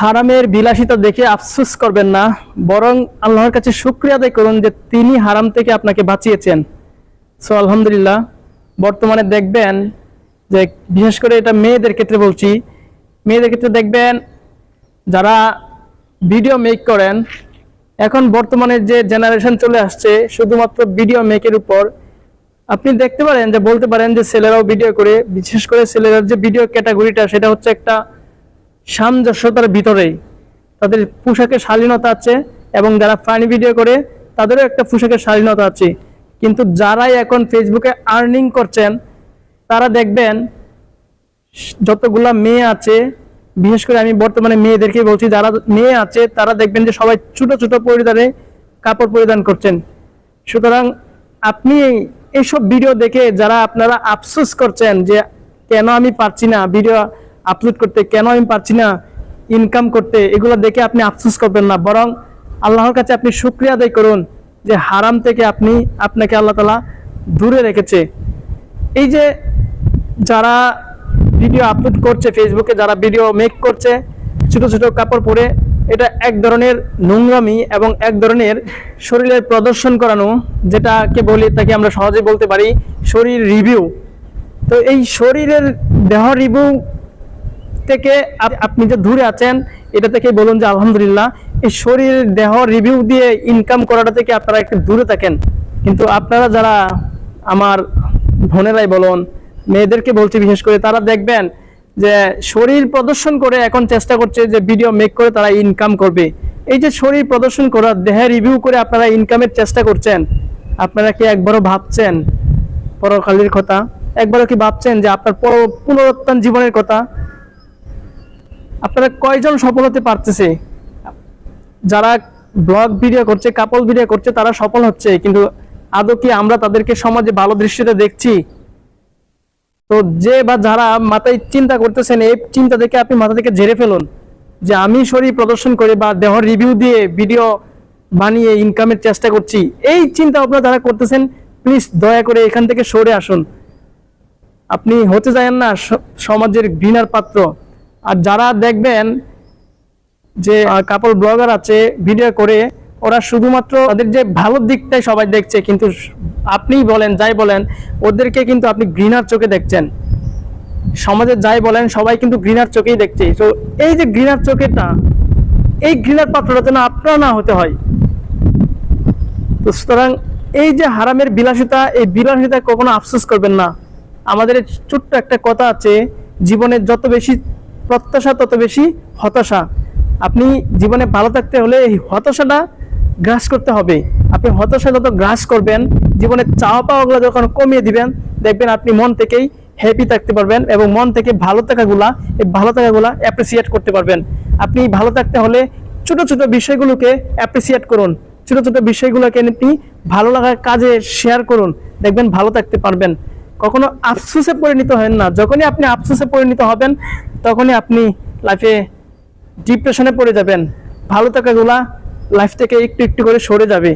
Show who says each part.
Speaker 1: হারামের বিলাসিতা দেখে আফসুস করবেন না, বরং আল্লাহর কাছে শুক্রিয়া আদায় করুন যে তিনি হারাম থেকে আপনাকে বাঁচিয়েছেন। সো, আলহামদুলিল্লাহ, বর্তমানে দেখবেন যে বিশেষ করে এটা মেয়েদের ক্ষেত্রে বলছি, মেয়েদের ক্ষেত্রে দেখবেন যারা ভিডিও মেক করেন, এখন বর্তমানে যে জেনারেশন চলে আসছে, শুধুমাত্র ভিডিও মেকের উপর, আপনি দেখতে পারেন যে, বলতে পারেন যে ছেলেরাও ভিডিও করে, বিশেষ করে ছেলেরার যে ভিডিও ক্যাটাগরিটা সেটা হচ্ছে একটা সামঞ্জস্যতার ভিতরেই তাদের পোশাকের শালীনতা আছে এবং যারা ফানি ভিডিও করে, তাদেরও একটা পোশাকের শালীনতা আছে। কিন্তু যারাই এখন ফেসবুকে আর্নিং করছেন, তারা দেখবেন যতগুলা মেয়ে আছে, বিশেষ করে আমি বর্তমানে মেয়েদেরকে বলছি, যারা মেয়ে আছে, তারা দেখবেন যে সবাই ছোট ছোট পরিধানে কাপড় পরিধান করছেন। সুতরাং আপনি এইসব ভিডিও দেখে যারা আপনারা আফসোস করছেন যে কেন আমি পারছি না ভিডিও আপলোড করতে কেন আমি পারছি না? ইনকাম করতে, এগুলো দেখে আপনি আফসোস করবেন না। বরং আল্লাহর কাছে আপনি শুক্রিয়া আদায় করুন যে হারাম থেকে আপনি আপনাকে আল্লাহ তালা দূরে রেখেছে। এই যে যারা ভিডিও আপলোড করছে ফেসবুকে যারা ভিডিও মেক করছে, ছোট ছোট কাপড় পরে, এটা এক ধরনের নোংরামি এবং এক ধরনের শরীরের প্রদর্শন করানো, যেটাকে বলি, তাকে আমরা সহজে বলতে পারি শরীর রিভিউ তো এই শরীরের দেহ রিভিউ থেকে আপনি যে দূরে আছেন, এটা থেকে বলুন যে আলহামদুলিল্লাহ, এই শরীরের দেহ রিভিউ দিয়ে ইনকাম করাটা থেকে আপনারা একটু দূরে থাকেন। কিন্তু আপনারা যারা আমার বোনেরাই বলুন, মেয়েদেরকে বলছি বিশেষ করে, তারা দেখবেন যে শরীর প্রদর্শন করে এখন চেষ্টা করছে যে ভিডিও মেক করে তারা ইনকাম করবে। এই যে শরীর প্রদর্শন করা, দেহে রিভিউ করে আপনারা ইনকামের চেষ্টা করছেন, আপনারা কি একবারও ভাবছেন? পরকালের কথা, একবারও কি ভাবছেন যে আপনার পুনরুত্থান জীবনের কথা? আপনারা কয়জন সফল হতে পারতেছে? যারা ব্লগ ভিডিও করছে কাপল ভিডিও করছে, তারা সফল হচ্ছে, কিন্তু আদৌ কি আমরা তাদেরকে সমাজে ভালো দৃষ্টিতে দেখছি? তো যে বা যারা মাথায় চিন্তা করতেছেন, এই চিন্তা থেকে আপনি মাথা থেকে ঝেড়ে ফেলুন যে আমি শরীর প্রদর্শন করে বা দেহ রিভিউ দিয়ে ভিডিও বানিয়ে ইনকামের চেষ্টা করছি, এই চিন্তা ভাবনা যারা করতেছেন প্লিজ দয়া করে এখান থেকে সরে আসুন। আপনি হতে যায় না সমাজের ঘৃণার পাত্র। আর যারা দেখবেন যে কাপড় ব্লগার আছে ভিডিও করে, ওরা শুধুমাত্র তাদের যে ভালো দিকটাই সবাই দেখছে, কিন্তু আপনিই বলেন, যাই বলেন, ওদেরকে কিন্তু আপনি ঘৃণার চোখে দেখছেন। সমাজে যাই বলেন, সবাই কিন্তু ঘৃণার চোখেই দেখছে। তো এই যে ঘৃণার চোখেটা, এই ঘৃণার পাত্রটা যেন আপনার না হতে হয়। তো সুতরাং এই যে হারামের বিলাসিতা, এই বিলাসিতা কখনো আফসোস করবেন না। আমাদের ছোট্ট একটা কথা আছে, জীবনের যত বেশি প্রত্যাশা তত বেশি হতাশা। আপনি জীবনে ভালো থাকতে হলে এই হতাশাটা গ্রাস করতে হবে। আপনি হতাশা যত গ্রাস করবেন জীবনের চাওয়া পাওয়াগুলো যখন কমিয়ে দিবেন, দেখবেন আপনি মন থেকেই হ্যাপি থাকতে পারবেন এবং মন থেকে ভালো থাকাগুলা, এই ভালো থাকাগুলা অ্যাপ্রিসিয়েট করতে পারবেন। আপনি ভালো থাকতে হলে ছোট ছোট বিষয়গুলোকে অ্যাপ্রিসিয়েট করুন। ছোট ছোট বিষয়গুলোকে আপনি ভালো লাগার কাজে শেয়ার করুন। দেখবেন ভালো থাকতে পারবেন। কখনো আফসোসে পরিণত হন না। যখনই আপনি আফসোসে পরিণত হবেন, তখনই আপনি লাইফে ডিপ্রেশনে পড়ে যাবেন। ভালো থাকাগুলা লাইফ থেকে একটু একটু করে সরে যাবে।